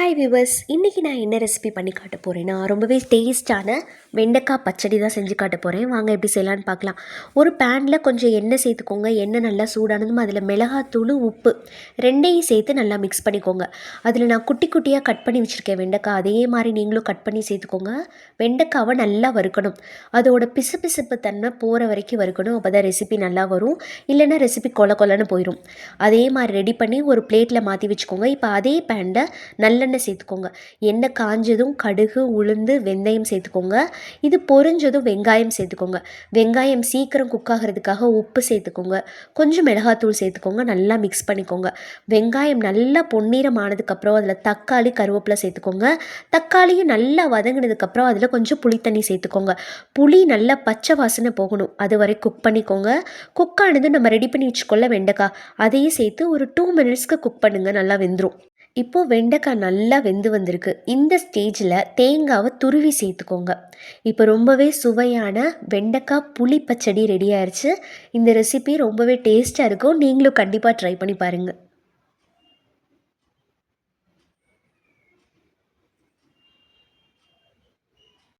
Hi viewers இன்றைக்கி நான் என்ன ரெசிபி பண்ணி காட்ட போகிறேன்னா ரொம்பவே டேஸ்ட்டான வெண்டைக்காய் பச்சடி தான் செஞ்சு காட்ட போகிறேன் வாங்க எப்படி செய்யலான்னு பார்க்கலாம். ஒரு பேனில் கொஞ்சம் எண்ணெய் சேர்த்துக்கோங்க. எண்ணெய் நல்லா சூடானதும் அதில் மிளகாத்தூள் உப்பு ரெண்டையும் சேர்த்து நல்லா மிக்ஸ் பண்ணிக்கோங்க. அதில் நான் குட்டி குட்டியாக கட் பண்ணி வச்சுருக்கேன் வெண்டைக்காய். அதே மாதிரி நீங்களும் கட் பண்ணி சேர்த்துக்கோங்க. வெண்டைக்காவை நல்லா வறுக்கணும். அதோட பிசுபிசுப்பு தன்மை போகிற வரைக்கும் வறுக்கணும். அப்போ தான் ரெசிபி நல்லா வரும். இல்லைன்னா ரெசிபி கொல கொலன்னு போயிடும் அதே மாதிரி ரெடி பண்ணி ஒரு பிளேட்டில் மாற்றி வச்சுக்கோங்க. இப்போ அதே பேனில் நல்லெண்ணெய் சேர்த்துக்கோங்க. எண்ணெய் காஞ்சதும் கடுகு உளுந்து வெந்தயம் சேர்த்துக்கோங்க. இது பொரிஞ்சதும் வெங்காயம் சேர்த்துக்கோங்க. வெங்காயம் சீக்கிரம் குக் ஆகிறதுக்காக உப்பு சேர்த்துக்கோங்க. கொஞ்சம் மிளகாத்தூள் சேர்த்துக்கோங்க. நல்லா மிக்ஸ் பண்ணிக்கோங்க. வெங்காயம் நல்லா பொன்னிறம் ஆனதுக்கப்புறம் அதில் தக்காளி கருவேப்பிலை சேர்த்துக்கோங்க. தக்காளியும் நல்லா வதங்கினதுக்கப்புறம் அதில் கொஞ்சம் புளித்தண்ணி சேர்த்துக்கோங்க. புளி நல்லா பச்சை வாசனை போகணும். அது வரை குக் பண்ணிக்கோங்க. குக் ஆனது நம்ம ரெடி பண்ணி வச்சுக்கொள்ள வெண்டைக்காய். அதையும் சேர்த்து ஒரு டூ மினிட்ஸ்க்கு குக் பண்ணுங்கள் நல்லா வெந்துடும் இப்போது வெண்டைக்காய் நல்லா வெந்து வந்திருக்கு. இந்த ஸ்டேஜில் தேங்காவை துருவி சேர்த்துக்கோங்க. இப்போ ரொம்பவே சுவையான வெண்டைக்காய் புளி பச்சடி ரெடி ஆயிடுச்சு இந்த ரெசிபி ரொம்பவே டேஸ்ட்டாக இருக்கும். நீங்களும் கண்டிப்பாக ட்ரை பண்ணி பாருங்கள்